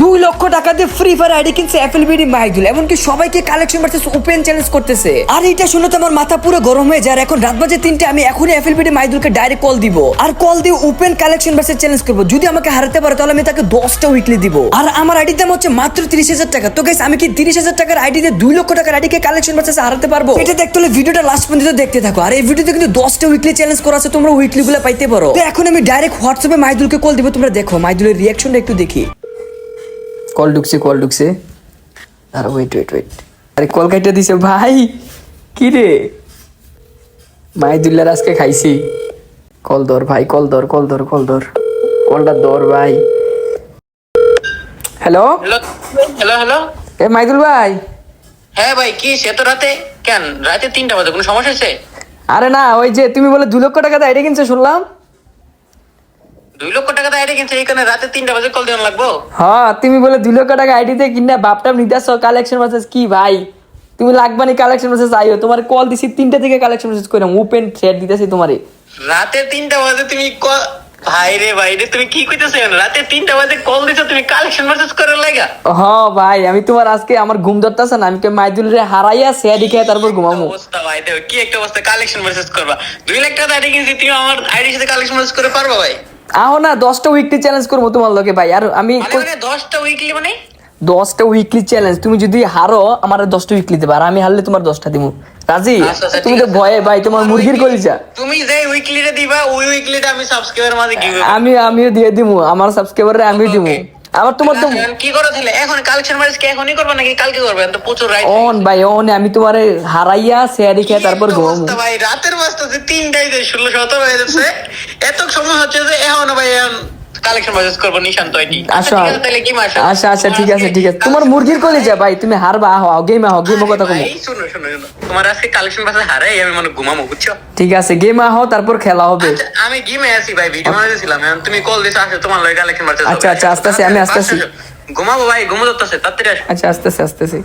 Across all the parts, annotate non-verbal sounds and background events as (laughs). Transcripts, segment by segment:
দুই লক্ষ টাকা দিয়ে ফ্রি ফায়ার আইডি কিনছে এফএলবিডি মাইদুল এমনকি সবাইকে কালেকশন ভার্সেস ওপেন চ্যালেঞ্জ করতেছে। আর এটা শুনে তো আমার মাথা পুরো গরম হয়ে যায়। এখন রাত বাজে তিনটে, আমি এখনই এফএলবিডি মাইদুলকে ডাইরেক্ট কল দিব। আর কল দিয়ে ওপেন কালেকশন ভার্সেস চ্যালেঞ্জ করব। যদি আমাকে হারাতে পারে, তাহলে আমি তাকে দশটা উইকলি দিব। আর আমার আইডির দাম হচ্ছে মাত্র তিরিশ হাজার টাকা। তো গাইস আমি কি তিরিশ হাজার টাকার আইডি দিয়ে দুই লক্ষ টাকার আইডিকে কালেকশন ভার্সেস হারাতে পারব? এটা দেখতে হলে ভিডিওটা লাস্ট পর্যন্ত দেখতে থাকো। আর এই ভিডিওতে কিন্তু দশটা উইকলি চ্যালেঞ্জ করা আছে, তোমরা উইকলি গুলো পাইতে পারো। তো এখন আমি ডাইরেক্ট হোয়াটসঅ্যাপে মাইদুলকে কল দিব, তোমরা দেখো। মাইদুলের রিয়াকশনটা একটু দেখি। কল ঢুকছে কল ঢুকছে। আর ওয়েট ওয়েট ওয়েট আরে কল কাইটা দিছে ভাই! কি রে? মাইদুল্লার আজকে খাইছি। কল ধর ভাই কল ধর কল ধর কল ধর। কলটা ধর ভাই। হ্যালো হ্যালো হ্যালো এ মাইদুল ভাই! হ্যাঁ ভাই কি সে তো রাতে? কেন? রাতে তিনটা বাজে কোনো সমস্যা আছে আরে না ওই যে তুমি বলে দু লক্ষ টাকা দিয়ে কিনছে শুনলাম। দুই লক্ষ টাকা আইডি কিনছে এইখানে রাতে তিনটা বাজে কল দেওয়ান লাগবো। হ্যাঁ তুমি বলে দু লক্ষ টাকা আইডিতে কিনা বাপটাপ নিতেছ কালেকশন মেসেজ কি ভাই? তুমি লাগবানি কালেকশন মেসেজ আইও তোমার কল দিছি তিনটা থেকে কালেকশন মেসেজ কইরাম ওপেন থ্রেড দিতেছি তোমারে। রাতে তিনটা বাজে তুমি ক- ভাই রে ভাই রে তুমি কি কইতেছো রাতে তিনটা বাজে কল দিছো তুমি কালেকশন মেসেজ লাগা? হ ভাই আমি তোমার আজকে আমার ঘুম ধরতেছে না আমি কে মাইদুল রে হারাইয়া সেয়াডি খেয়ে তারপর ঘুমামু। অবস্থা ভাই দেখো কি একটা অবস্থা কালেকশন মেসেজ করবা। দুই লাখ টাকা আইডি কিনছি তুমি আমার আইডির সাথে কালেকশন মেসেজ করে পারবা ভাই? আহো না দশটা উইকলি চ্যালেঞ্জ করব তোমার লোকে ভাই। আর আমি মানে মানে দশটা উইকলি মানে? দশটা উইকলি চ্যালেঞ্জ তুমি যদি হারো আমার দশটা উইকলি দেবা আর আমি হারলে তোমার দশটা দিব রাজি? আচ্ছা, আচ্ছা, তুমি তো ভয়ে ভাই তোমার মুরগির কলিজা। তুমি যে উইকলিটা দিবা ওই উইকলিটা আমি সাবস্ক্রাইবার মাঝে আমি আমিও দিয়ে দিমু আমার সাবস্ক্রাইবারে আমিও দিমু। Okay. আবার তোমার তো কি করো তাহলে এখন কালেকশন ম্যারেজ কি এখনই করবে নাকি কালকে করবে? তো প্রচুর রাইট অন ভাই অন আমি তোমার হারাইয়া সেয়ারি খেয়ে তারপর ঘুম ভাই রাতের বাজতেছে তিনটাই দেয় ষোলো সতেরো হয়ে যাচ্ছে। এত সময় হচ্ছে যে এখন ভাই এখন কালেকশন বাজেস করব নিশান্ত আইডি আসো তাহলে কি মাস আচ্ছা আচ্ছা ঠিক আছে ঠিক আছে। তোমার মুরগির কলিজা ভাই তুমি হারবা আহো গেম আহো গেম কথা কমো শুনো শুনো শুনো। তোমার আজকে কালেকশন বাজে হারাই আমি মনে ঘুমামো বুঝছ? ঠিক আছে গেম আহো তারপর খেলা হবে। আচ্ছা, আমি গেমে আছি ভাই ভিডিও বানাইছিলাম তুমি কল দিছো তোমার কালেকশন আচ্ছা, আচ্ছা, আসতেছি, আমি আসতেছি। ঘুমাবো ভাই ঘুমো যাচ্ছে তাড়াতাড়ি আসো। আচ্ছা আস্তেছে আস্তেছে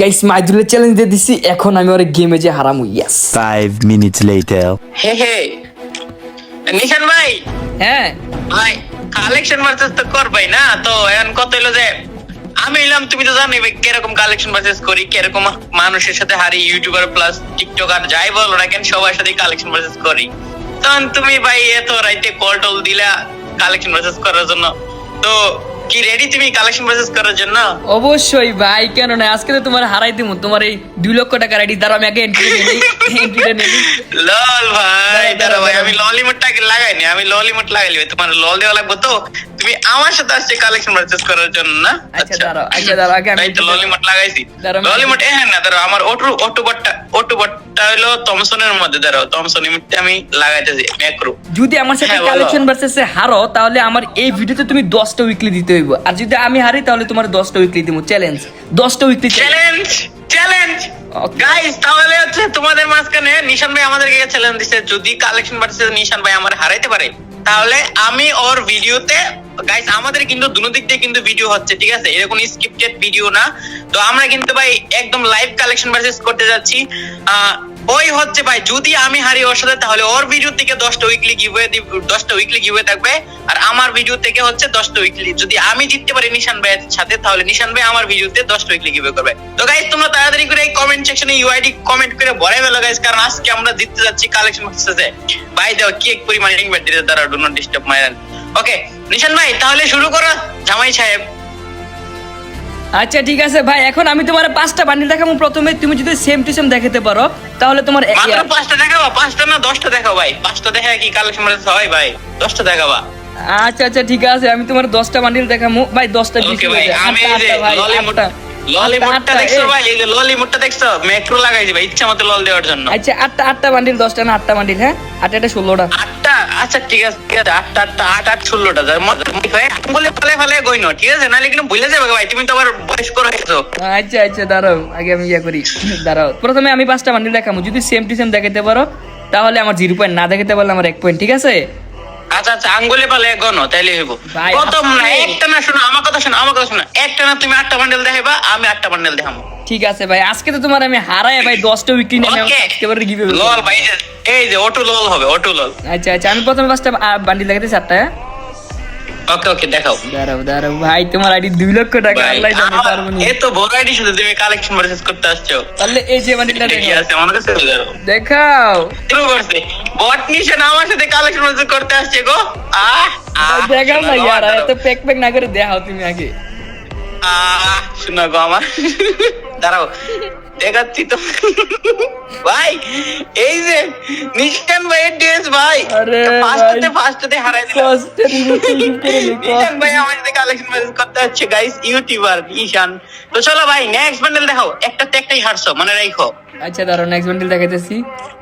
গাইস মাইদুলের চ্যালেঞ্জ দিয়ে দিছি এখন আমি ওর গেমে যে হারামু ইয়েস Five minutes later. হে হে। নিশান ভাই? হ্যাঁ। ভাই কালেকশন মার্চেস তো করবাই না তো এখন কত হইল যে আমি এলাম তুমি তো ভাই কীরকম কালেকশন ভার্সেস করি কীরকম মানুষের সাথে হারি ইউটিউবার প্লাস টিকটকার যাই বলো না কেন সবার সাথে কালেকশন ভার্সেস করি। তখন তুমি ভাই এত রাইতে কল টল দিলা কালেকশন ভার্সেস করার জন্য। তো কি রেডি তুমি কালেকশন ভার্সেস করার জন্য? অবশ্যই ভাই কেন না আজকে তো তোমার হারাই দিমু। তোমার এই দুই লক্ষ টাকার আইডি দ্বারা আমি আগে এন্ট্রি নেই। এন্ট্রিটা নেই। লল ভাই দাঁড়া ভাই। আমি ললিমুটটা লাগাইনি আমি ললিমুট লাগাইলি ভাই তোমার লল দেওয়া লাগবে তো? তুমি আমার সাথে আসছে কালেকশন ভার্সেস করার জন্য না? আচ্ছা দাঁড়াও আচ্ছা দাঁড়াও আগে আমি তো ললিমট লাগাইছি। দাঁড়াও, ললিমট হ্যাঁ না দাঁড়াও আমার অটো অটোবটটা অটোবটটা হলো থমসনের মধ্যে দাঁড়াও থমসন ইমিটটা আমি লাগাইতেছি ম্যাক্রো যদি আমার সাথে হ্যাঁ, কালেকশন ভার্সেসে হারো তাহলে আমার এই ভিডিওতে তুমি দশটা উইকলি দিতে হইব। আর যদি আমি হারি তাহলে তোমার দশটা উইকলি দিব চ্যালেঞ্জ দশটা weekly challenge challenge challenge guys তাহলে হচ্ছে তোমাদের মাঝখানে নিশান ভাই আমাদেরকে চ্যালেঞ্জ দিছে। যদি কালেকশন ভার্সেস নিশান ভাই আমার হারাইতে পারে তাহলে আমি ওর ভিডিওতে গাইস আমাদের কিন্তু দুনো দিক দিয়ে কিন্তু ভিডিও হচ্ছে, ঠিক আছে? এরকম স্ক্রিপ্টেড ভিডিও না। তো আমরা কিন্তু ভাই একদম লাইভ কালেকশন ভার্সেস করতে যাচ্ছি। ওই হচ্ছে ভাই, যদি আমি হারি ওর সাথে, তাহলে ওর ভিডিও থেকে দশটা উইকলি গিভওয়ে দশটা উইকলি গিভওয়ে থাকবে, আর আমার ভিডিও থেকে হচ্ছে দশটা উইকলি যদি আমি জিততে পারি নিশান ভাইয়ের সাথে, তাহলে নিশান ভাই আমার ভিডিওতে দশটা উইকলি গিভওয়ে করবে। তো গাইস তোমরা তাড়াতাড়ি করে এই কমেন্ট সেকশনে ইউআইডি কমেন্ট করে ভরে ফেলো গাইস কারণ আজকে আমরা জিততে যাচ্ছি কালেকশন ভার্সেসে ভাই দাও কি এক পরিমাণ ইনভাইট দিতে তারা ডু নট ডিস্টার্ব মাইরান ওকে নিশান ভাই, তাহলে শুরু করো, জামাই সাহেব। আচ্ছা ঠিক আছে ভাই এখন আমি তোমার পাঁচটা বান্ডিল দেখাবো প্রথমে। তুমি যদি সেম টু সেম দেখাতে পারো তাহলে তোমার মাত্র পাঁচটা দেখাবা? পাঁচটা না দশটা দেখাও ভাই? পাঁচটা দেখা কি কালেকশন হয় ভাই? দশটা দেখাবা। আচ্ছা আচ্ছা ঠিক আছে আমি তোমার দশটা বান্ডিল দেখাবো। ভাই দশটা ওকে ভাই আমি এই যে আটটা ভাই, ললিমুট আটটা। ললিমুটটা দেখছ ভাই? এই যে ললিমুটটা দেখছ? ম্যাক্রো লাগাইছি ভাই ইচ্ছা মতো লল দেওয়ার জন্য। আচ্ছা আটটা আটটা বান্ডিল দশটা না আটটা বান্ডিল হ্যাঁ? আটটা এটা ষোলোটা। আচ্ছা ঠিক আছে ঠিক আছে, আটটা আটটা, আট আট, ষোলোটা যার মধ্যে বলে ফেলে ফেলে ন ঠিক আছে? নাহলে কিন্তু ভুলে যাবে ভাই, তুমি তো আবার বয়স্ক হয়েছো আচ্ছা আচ্ছা দাঁড়াও, আগে আমি ইয়ে করি, দাঁড়াও। প্রথমে আমি পাঁচটা বান্ডিল দেখাবো যদি সেম টু সেম দেখাতে পারো, তাহলে আমার জিরো পয়েন্ট না দেখাতে পারলে আমার এক পয়েন্ট ঠিক আছে? আচ্ছা আচ্ছা আঙ্গুলে পালে গনো তাইলে হইব। প্রথম না একটা না শোনো আমার কথা শোনো আমার কথা শোনো। একটা না তুমি আটটা বান্ডেল দেখাইবা আমি আটটা বান্ডেল দেখাবো ঠিক আছে ভাই আজকে তো তোমার আমি হারাই ভাই দশটা উইকলি নিয়ে একেবারে গিভ লল ভাই এই যে- অটো লল হবে অটো লল। আচ্ছা আচ্ছা আমি প্রথমে পাঁচটা বান্ডিল দেখাতে চারটা হ্যাঁ? ওকে ওকে দেখাও। দাঁড়াও দাঁড়াও ভাই তোমার আইডি দুই লক্ষ টাকা আল্লাহ জানে পারব না এ তো বড় আইডি শুধু তুমি কালেকশন ভার্সেস করতে আসছো। তাহলে এই যে কি দেখাও আছে আমার কাছে দেখাও। শুরু করছে। বট নিশান আমার সাথে কালেকশন ভার্সেস করতে আসছে গো। আহ দেখাও না দাঁড়াও। এত প্যাক প্যাক না করে দেখাও তুমি আগে। আহ শোনো গো আমার। দাঁড়াও। দেখাচ্ছি তো। ভাই এই যে নিশান ড্রেস ভাই ফার্স্টতে ফার্স্টতে হারাই নি নিশান ভাই সাথে কালেকশন ভার্সেস করতে আসছে গাইস ইউটিউবার নিশান তো চলো ভাই নেক্সট বান্ডেল দেখাও। একটা একটাই হারছো মনে রাখো আচ্ছা দাঁড়াও নেক্সট বান্ডিল দেখাইতেছি।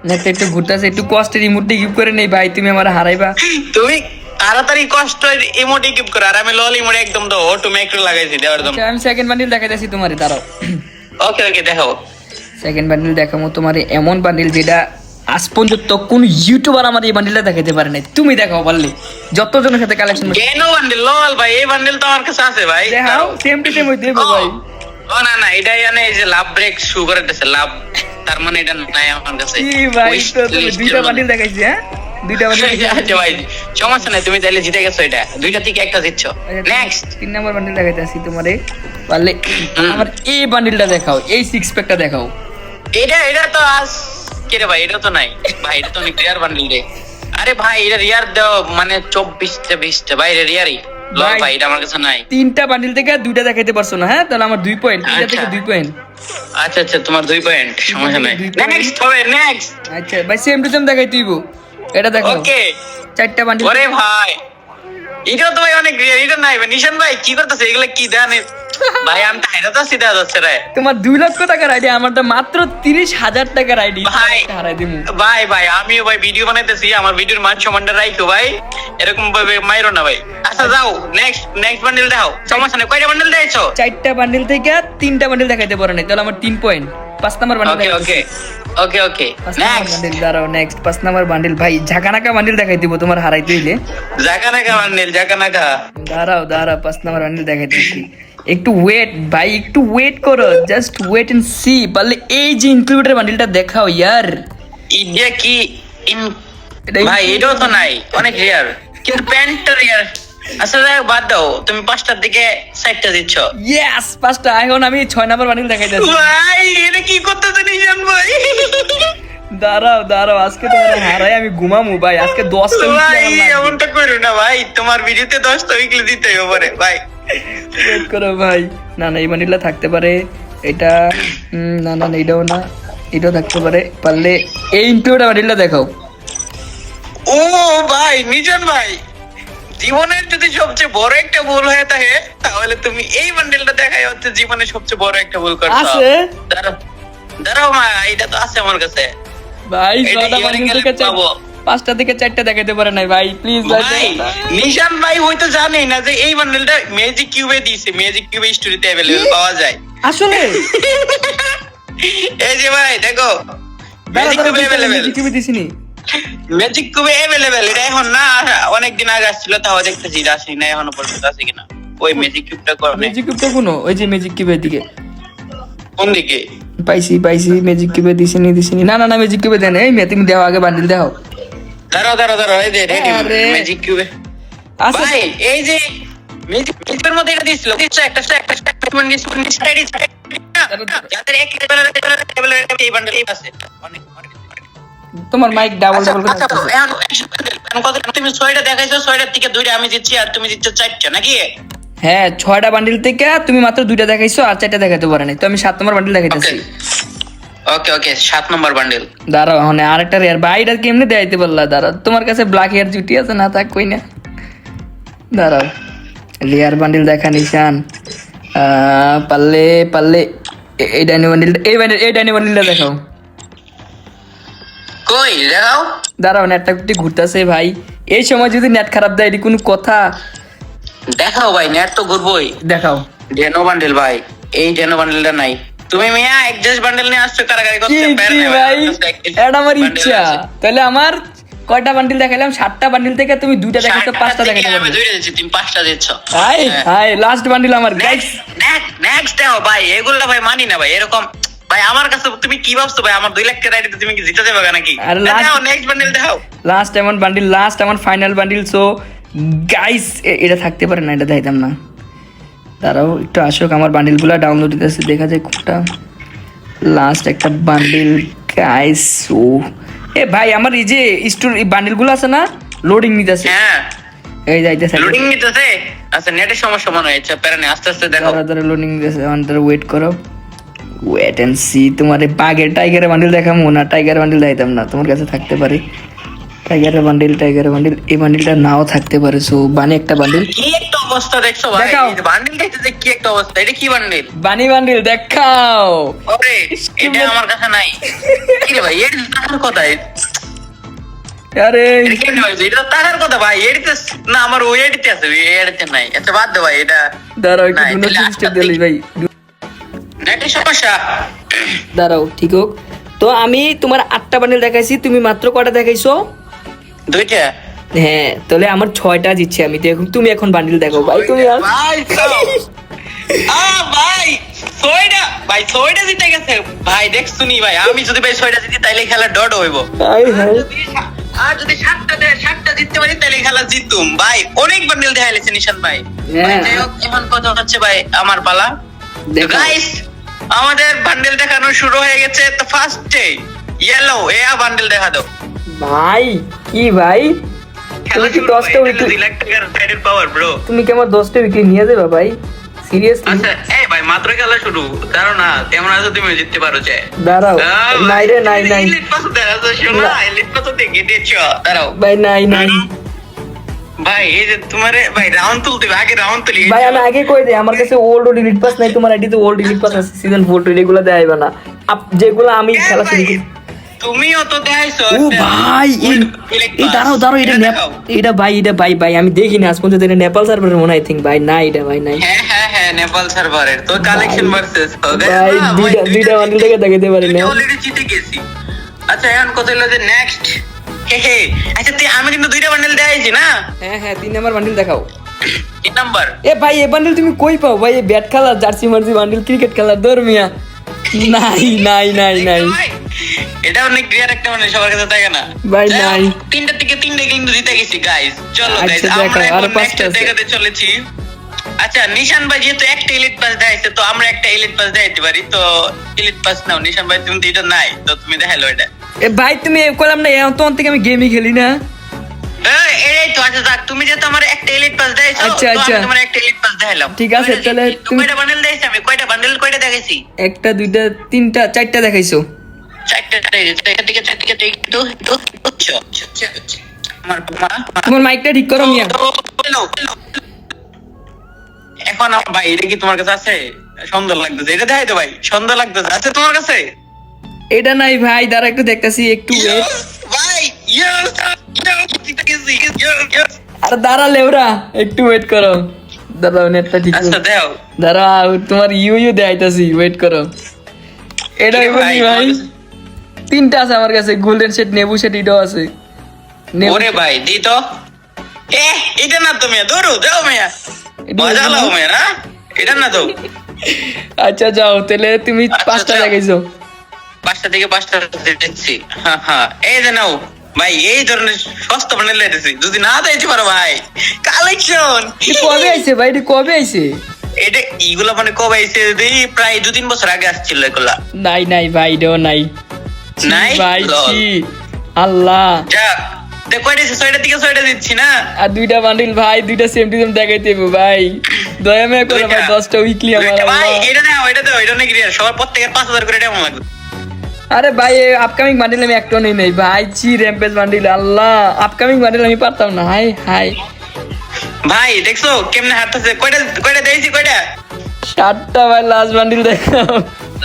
নেক্সট একটু ঘুরতেছে একটু কষ্টের রিমোটটা গিফট করে নেই ভাই তুমি আমার হারাইবা। তুমি তাড়াতাড়ি কষ্ট ইমোটি কিপ করো আর আমি লল ইমোটি একদম দাও অটোমেটিক লাগাইছি দেওয়ার জন্য। আচ্ছা, আমি সেকেন্ড বান্ডিল দেখাইতেছি তোমারে দাঁড়াও। ওকে ওকে দেখাও সেকেন্ড বান্ডিল দেখাবো তোমার এমন বান্ডিল যেটা আজ পর্যন্ত কোন ইউটিউবার আমার এই বান্ডিলটা দেখাতে পারে নাই। তুমি দেখাও পারলে যতজনের সাথে কালেকশন কেন বান্ডেল লল ভাই এই বান্ডেল তো আমার কাছে আছে ভাই। দেখাও সেম টু সেম দেবো ভাই। ও না না এটাই জানে এই যে লাভ ব্রেক শু করে দিতেছে লাভ তার মানে এটা নাই আমার কাছে। কি ভাই তো তুমি দুইটা বান্ডিল দেখাইছি হ্যাঁ? দুইটা বান্ডিল (laughs) আচ্ছা ভাই সমস্যা নাই তুমি তাইলে জিতে গেছো এটা। দুইটা থেকে একটা জিতছ। নেক্সট তিন নম্বর বান্ডিল দেখাইতেছি তোমারে। পারলে আমার এই বান্ডিলটা দেখাও এই সিক্স প্যাকটা দেখাও। এটা এটা তো আজ রে ভাই এটা তো নাই। ভাই এটা তো অনেক রিয়ার বান্ডিল রে। আরে ভাই এটা রিয়ার দাও মানে চব্বিশটা বিশটা। ভাই এটা রিয়ারই ল ভাই। এটা আমার কাছে নাই। তিনটা বান্ডিল থেকে দুইটা দেখাইতে পারছ না হ্যাঁ? তাহলে আমার দুই পয়েন্ট তিনটা থেকে আচ্ছা। দুই পয়েন্ট আচ্ছা আচ্ছা তোমার দুই পয়েন্ট সমস্যা নাই। নেক্সট হবে নেক্সট আচ্ছা ভাই সেম টু সেম দেখাই তুইব। এটা দেখো ওকে চারটা বান্ডিল ওরে ভাই এটা তো ভাই অনেক রিয়ার এটা নাই ভাই। নিশান ভাই কি করতেছে? এগুলা কি দেন ভাই আমি তো তো সিধা যাচ্ছে রে। তোমার দুই লক্ষ টাকার আইডি আমার তো মাত্র তিরিশ হাজার টাকার আইডি। ভাই। হারাই দিমু। ভাই ভাই আমিও ভাই ভিডিও বানাইতেছি আমার ভিডিওর মান রাখো ভাই। এরকম ভাবে মাইরো না ভাই। আচ্ছা যাও নেক্সট নেক্সট বান্ডেল দাও সমস্যা নেই কয়টা বান্ডেল দিয়েছ চারটা বান্ডিল থেকে তিনটা বান্ডিল দেখাইতে পারো তাহলে আমার তিন পয়েন্ট পাঁচ number bundle okay okay okay next bundle দাঁড়াও নেক্সট পাঁচ নাম্বার বান্ডিল ভাই ঝাঁকানাকা বান্ডিল দেখাই দিব তোমার হারাইতে হইলে। জাকা নাকা বান্ডেল জাকা নাকা দাঁড়াও দাঁড়াও পাঁচ নাম্বার বান্ডিল দেখাইতেছি। একটু ওয়েট ভাই একটু ওয়েট করো জাস্ট ওয়েট এন্ড সি পারলে এই যে ইনক্লুডের বান্ডিলটা দেখাও ইয়ার। ইডিয়া কি ইন- ভাই এটাও তো নাই অনেক রিয়ার কিন্তু প্যান্টটা রিয়ার আচ্ছা যাই বাদ দাও তুমি পাঁচটার দিকে সাইডটা দিচ্ছ। ইয়েস পাঁচটা এখন আমি ছয় নাম্বার বান্ডিল দেখাই দেখাইতেছি ভাই এটা কি করতেছে নিশান ভাই? দাঁড়াও দাঁড়াও আজকে তোমার হারাই আমি ঘুমামু ভাই আজকে দশটা ভাই এমনটা করো না ভাই তোমার ভিডিওতে দশটা উইকলি দিতে হবে ভাই। করো ভাই। না না এই বান্ডিলটা থাকতে পারে। এটা না না এটাও না। এটাও থাকতে পারে। পারলে এই ইনক্লুড বান্ডিলটা দেখাও। ও ভাই নিজন ভাই। জীবনের যদি সবচেয়ে বড় একটা ভুল হয়ে থাকে তাহলে তুমি এই বান্ডেলটা দেখাই হচ্ছে জীবনের সবচেয়ে বড় একটা ভুল করছ। আছে? দাঁড়াও দাঁড়াও মা এটা তো আছে আমার কাছে। ভাই ছটা কি থেকে? পাঁচটা থেকে চারটা দেখাতে পারে নাই ভাই প্লিজ ভাই। নিশান ভাই হয়তো জানেই না যে এই বান্ডেলটা ম্যাজিক কিউবে দিয়েছে ম্যাজিক কিউবে স্টোরিতে অ্যাভেলেবল পাওয়া যায়। আসলে? এই যে ভাই দেখো। ম্যাজিক কিউবে অ্যাভেলেবল কিউবে দিছিনি ম্যাজিক কিউবে অ্যাভেলেবল এটা এখন না অনেক দিন আগে আসছিল তাও দেখতেছি আসেনি না এখনও পর্যন্ত আছে কিনা। ওই ম্যাজিক কিউবটা করে ম্যাজিক কিউবটা কোনো? ওই যে ম্যাজিক কিউবের দিকে। কোন দিকে? পাইছি পাইছি ম্যাজিক কিউবে দিছিনি দিছিনি না। না না ম্যাজিক কিউবে দেন। এই মেয়ে তুমি দেও আগে বান্ডিল দাও। দাঁড়াও দাঁড়াও দাঁড়াও এই যে ম্যাজিক কিউবে আচ্ছা। ভাই এই যে মধ্যে এটা দিছিল দিচ্ছে একটা একটা তোমার মাইক ডাবল আচ্ছা, ডাবল করে আচ্ছা, এখন- এখন কত তুমি ছয়টা দেখাইছো ছয়টার থেকে দুইটা আমি দিচ্ছি আর তুমি দিচ্ছ চারটা নাকি? হ্যাঁ ছয়টা বান্ডিল থেকে তুমি মাত্র দুইটা দেখাইছো আর চারটা দেখাতে পারে নাই। তো আমি সাত নম্বর বান্ডিল দেখাইতেছি। ওকে ওকে সাত নম্বর বান্ডেল দাঁড়াও মানে আরেকটা রেয়ার বাইরে কেমনে দেখাইতে পারলা? দাঁড়াও তোমার কাছে ব্ল্যাক হেয়ার জুটি আছে না? থাক কই না। দাঁড়াও লেয়ার বান্ডিল দেখা নিশান। পারলে এই ডাইনি বান্ডিল এই বান্ডিল এই ডাইনি বান্ডিলটা দেখাও। কই দেখাও। দাঁড়াও নেটটা একটু ঘুরতেছে ভাই। এই সময় যদি নেট খারাপ দেয় এটি কোনো কথা। দেখাও ভাই নেট তো ঘুরবোই। দেখাও। ডেনো বান্ডেল ভাই এই ডেনো বান্ডেলটা নাই। তুমি মিয়া একজাস্ট বান্ডেল নিয়ে আসছো কারাগারি করতে পারে ভাই। আমার এটা আমার ইচ্ছা। তাহলে আমার কয়টা বান্ডিল দেখাইলাম? সাতটা বান্ডিল থেকে তুমি দুইটা ষাটটা পাঁচটা থেকে আমি দুইটা দিচ্ছি তুমি পাঁচটা দিচ্ছ। হাই। হাই লাস্ট বান্ডিল আমার নেক্সট নেক্সট দাও ভাই এগুলো ভাই মানি না ভাই এরকম। ভাই আমার কাছে তুমি কি ভাবছ ভাই? আমার দুই লাখ টাকা রাইডে তুমি কি জিতে যাবে নাকি? আরে দাও নেক্সট বান্ডেল দাও লাস্ট এমন বান্ডিল লাস্ট এমন ফাইনাল বান্ডিল সো গাইস এটা থাকতে পারে না এটা দেখাইতাম না। তারাও একটু আসুক আমার বান্ডিলগুলো ডাউনলোড দিতেছে দেখা যায় কোনটা। লাস্ট একটা বান্ডিল গাইস ও। এ ভাই আমার এই যে স্টোর এই বান্ডিলগুলো আছে না লোডিং নিতেছে। হ্যাঁ। এই যাইতেছে লোডিং নিতেছে? আচ্ছা নেটের সমস্যা মনে হয়েছে প্যারানে আস্তে আস্তে দেখো। দাঁড়া লোডিং নিতেছে আমাদের ওয়েট করো। ওয়েট এন্ড সি তোমার বাঘের টাইগারের বান্ডিল দেখাবো না টাইগারের বান্ডিল দেখাইতাম না তোমার কাছে থাকতে পারে। টাইগারের বান্ডিল টাইগারের বান্ডিল এই বান্ডিলটা নাও থাকতে পারে। সো বানি একটা বান্ডিল কি একটা অবস্থা দেখছ ভাই? দেখাও। বান্ডিল দেখতে কি একটা অবস্থা? এটা কি বান্ডিল বানি বান্ডিল দেখাও। ওরে এটা আমার কাছে নাই। কি রে ভাই এর টাকার কথা আরে। এটা কেমনে ভাই? এটা তো টাকার কথা ভাই এডিতে না আমার ওই এডিতে আছে ওই এডিতে নাই। আচ্ছা বাদ দে ভাই এটা দাঁড়াও একটু নাই, দুটো তাহলে দিলি ভাই। নেটের সমস্যা। দাঁড়াও ঠিক হোক। তো আমি তোমার আটটা বান্ডিল দেখাইছি তুমি মাত্র কটা দেখাইছো? দুইটা হ্যাঁ তাহলে আমার ছয়টা দিচ্ছি আমি। তো তুমি এখন বান্ডিল দেখো। ভাই তুমি ভাই (laughs) ভাই ছয়টা ভাই ছয়টা জিতে গেছে। ভাই দেখ শুনি ভাই আমি যদি ভাই ছয়টা জিতি তাইলে খেলা ডট হইব। আর যদি সাতটা দেয় সাতটা জিততে পারি তাহলে খেলা জিতুম। ভাই অনেক বান্ডেল দেখা গেছে নিশান ভাই। হ্যাঁ। যাই হোক, এখন কথা হচ্ছে ভাই আমার পালা। গাইস আমাদের বান্ডেল দেখানো শুরু হয়ে গেছে তো ফার্স্টে ইয়েলো এ বান্ডেল দেখা দাও। ভাই কি ভাই? তুমি কি দশটা উইকেট পাওয়ার ব্রো তুমি কি আমার দশটা উইকেট নিয়ে যাবে ভাই? সিরিয়াসলি আচ্ছা এই ভাই মাত্র খেলা শুরু। কারণ না তেমন আছো তুমি জিততে পারো যে। দাঁড়াও নাই রে নাই নাই ইলিট পাস শোনা না। ইলিট পাস দেখে দিয়েছ দাঁড়াও। ভাই নাই নাই ভাই এই যে তোমারে ভাই রাউন্ড তুলতে আগে রাউন্ড তুলি ভাই আমি আগে কই দেই আমার কাছে ওল্ড ডিলিট পাস নাই তোমার আইডিতে ওল্ড ডিলিট পাস আছে সিজন 4 টু এগুলো দেখাইবে না। আপ- যেগুলো আমি খেলা শুরু তুমিও তো দেখাইছো ও ভাই এই এই দাঁড়াও দাঁড়াও এটা এটা ভাই এটা ভাই ভাই আমি দেখিনি আজ পর্যন্ত এটা নেপাল সার্ভারের মনে আই থিঙ্ক ভাই না এটা ভাই নাই। হ্যাঁ হ্যাঁ হ্যাঁ নেপাল সার্ভারের তো কালেকশন ভার্সেস ভাই দুইটা দুইটা বান্ডিল থেকে দেখাইতে পারি না অলরেডি জিতে গেছি। আচ্ছা এখন কত হলো যে নেক্সট হে হে আচ্ছা তুই আমি কিন্তু দুইটা বান্ডেল দেখাইছি না? হ্যাঁ হ্যাঁ তিন নাম্বার বান্ডিল দেখাও। তিন নাম্বার এ ভাই এ বান্ডিল তুমি কই পাও? ভাই ব্যাট খেলার জার্সি মার্সি বান্ডিল ক্রিকেট খেলার দরমিয়া (laughs) নাই নাই নাই নাই। এটা অনেক রিয়ার একটা মানে সবার কাছে থাকে না। ভাই, নাই। তিনটা থেকে তিনটে কিন্তু জিতে গেছি গাইস চলো আচ্ছা, গাইস আমরা এখন নেক্সট দেখাতে চলেছি। আচ্ছা নিশান ভাই যেহেতু একটা এলিট পাস দেখাইছে তো আমরা একটা এলিট পাস দেখাইতে পারি। তো এলিট পাস নাও নিশান ভাই তুমি তো এটা নাই তো তুমি দেখাইলো এটা। এ ভাই তুমি কইলাম না তখন থেকে আমি গেমই খেলি না। তো আচ্ছা যাক তুমি যেহেতু আমার একটা এলিট পাস দেখাইছো আচ্ছা, আচ্ছা। তোমার একটা এলিট পাস দেখাইলাম। ঠিক আছে, তাহলে তুমি- কয়টা বান্ডেল দেখাইছি? আমি কয়টা বান্ডেল কয়টা দেখাইছি? একটা দুইটা তিনটা চারটা দেখাইছো। তোমার মাইকটা ঠিক করো মিয়া. এখন আমার ভাই এটা কি তোমার কাছে আছে সুন্দর লাগতেছে এটা দেখাই তো ভাই সুন্দর লাগতেছে আছে তোমার কাছে এটা নাই ভাই দাঁড়া একটু দেখতাছি একটু। ভাই. আর দাঁড়া লেওরা একটু ওয়েট করো দাঁড়াও নেটটা ঠিক আচ্ছা। দেও দাঁড়াও তোমার ইউ ইউ দেখাইতাছি ওয়েট করো এটা ভাই, তিনটা আছে আমার কাছে গোল্ডেন সেট নেবু সেট এটাও আছে। ওরে ভাই দি তো। এ এটা না তো মেয়া ধরো যাও মেয়া। মজা? লাও মেয়া না? এটা না তো। আচ্ছা যাও তাহলে তুমি আচ্ছা, পাঁচটা। দেখাইছো। পাঁচটা থেকে পাঁচটা দেখছি হ্যাঁ হ্যাঁ এই যে নাও ভাই এই ধরনের সস্তা বানিয়ে লেটেছি যদি না দিতে পারো ভাই কালেকশন কবে আইছে ভাই এটা কবে আইছে? এটা এইগুলা মানে কবে আইছে? এই প্রায় দু তিন বছর আগে আসছিল এগুলা। নাই নাই ভাই এটাও নাই। নাই? ভাই। ছি আল্লাহ। যা দেখ কয়টা ছয়টা থেকে ছয়টা দিচ্ছি না? আর দুইটা বান্ডিল ভাই দুইটা সেম টু সেম দেখাইতে হবে ভাই। দয়া মেয়ে করে ভাই দশটা উইকলি আমার ভাই এটা দাও এটা দাও এটা নাকি সবার প্রত্যেকের পাঁচ হাজার করে এটা লাগবে। আরে ভাই আপকামিং বান্ডিল আমি একটাও নেই নাই ভাই। চি র্যাম্পেজ বান্ডিল আল্লাহ। আপকামিং বান্ডিল আমি পারতাম না হাই হাই। ভাই দেখছ কেমনে হাঁটতেছে কয়টা কয়টা দিয়েছি কয়টা? সাতটা ভাই লাস্ট বান্ডিল দেখাও।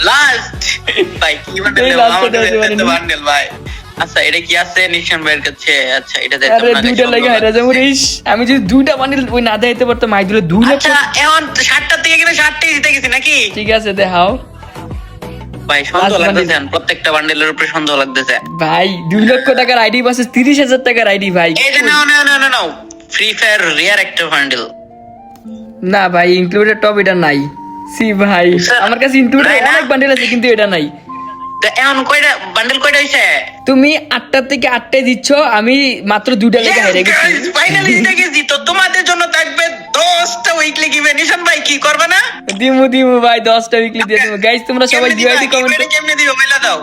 লাস্ট ভাই কি বান্ডেল আমাদের। বান্ডেল আচ্ছা এটা কি আছে? নিশান ভাইয়ের কাছে। আচ্ছা এটা দেখো আরে দুইটা লাগে হাইরা যাব রিস আমি যদি দুইটা বান্ডিল ওই না দেখাইতে পারতাম মাই দিলে দুই আচ্ছা এখন ষাটটা থেকে কিনা ষাটটাই জিতে গেছি নাকি? ঠিক আছে দেখাও। ভাই সন্দেহ লাগতেছে প্রত্যেকটা বান্ডেলের উপরে সন্দেহ লাগতেছে। ভাই দুই লক্ষ টাকার আইডি পাশে তিরিশ হাজার টাকার আইডি ভাই এই নাও নাও নাও নাও, নাও। ফ্রি ফায়ার রিয়ার একটা বান্ডেল। না ভাই ইনক্লুডেড টপ এটা নাই। সি ভাই। আমার কাছে ইনক্লুডেড অনেক বান্ডিল আছে কিন্তু এটা নাই। এখন কয়টা বান্ডেল কয়টা হইছে? তুমি আটটা থেকে আটটায় দিচ্ছ আমি মাত্র দুইটা লেগে হেরে গেছি। ফাইনালি (laughs) জিতে তোমাদের জন্য থাকবে দশটা উইকলি গিভে নিশান ভাই কি করবে না? দিমু দিমু ভাই দশটা উইকলি দিয়ে দেবো গাইজ তোমরা সবাই কেমনে কমেন্ট giveaway কেমনে বলে দাও।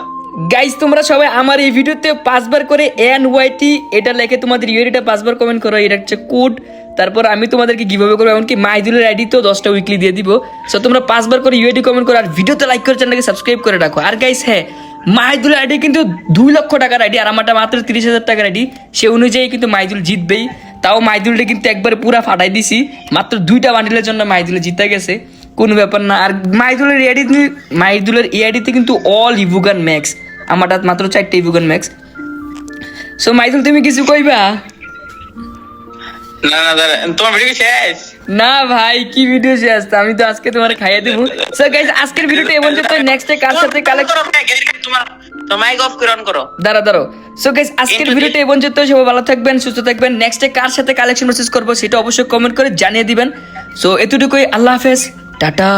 গাইজ তোমরা সবাই আমার এই ভিডিওতে পাঁচবার করে এন ওয়াইটি এটা লেখে তোমাদের ইউআইডিটা পাঁচবার কমেন্ট করো। এটা হচ্ছে কোড তারপর আমি তোমাদেরকে গিভঅ্যাওয়ে করব, এমনকি মাইদুলের আইডি তো দশটা উইকলি দিয়ে দিব। সো তোমরা পাঁচবার করে ইউআইডি কমেন্ট করো আর ভিডিওতে লাইক করে চ্যানেলকে সাবস্ক্রাইব করে রাখো। আর গাইজ হ্যাঁ মাইদুলের আইডি কিন্তু দুই লক্ষ টাকার আইডি আর আমারটা মাত্র তিরিশ হাজার টাকার আইডি সে অনুযায়ী কিন্তু মাইদুল জিতবেই। তাও মাইদুলটা কিন্তু একবারে পুরা ফাটাই দিছি। মাত্র দুইটা বান্ডিলের জন্য মাইদুলে জিতে গেছে। কোনো ব্যাপার না। আর মাইদুলের এআইডি মাইদুলের এআইডিতে কিন্তু অল ইভুগান ম্যাক্স আমারটা মাত্র চারটে ইভুগান ম্যাক্স সো মাইদুল, তুমি কিছু কইবা? না না দাঁড়া তোমার ভিডিও শেষ? না ভাই কি ভিডিও শেষ? আমি তো আজকে তোমার খাইয়ে দেবো। সো গাইজ আজকের ভিডিওটা এমন যে নেক্সটে কার সাথে কালেক্ট করো, তোমার দাঁড়া দাঁড়ো সো গাইজ আজকের সবাই ভালো থাকবেন সুস্থ থাকবেন। নেক্সটে কার সাথে কালেকশন মেসেজ করব সেটা অবশ্যই কমেন্ট করে জানিয়ে দিবেন। সো এতটুকুই আল্লাহ হাফেজ। টাটা।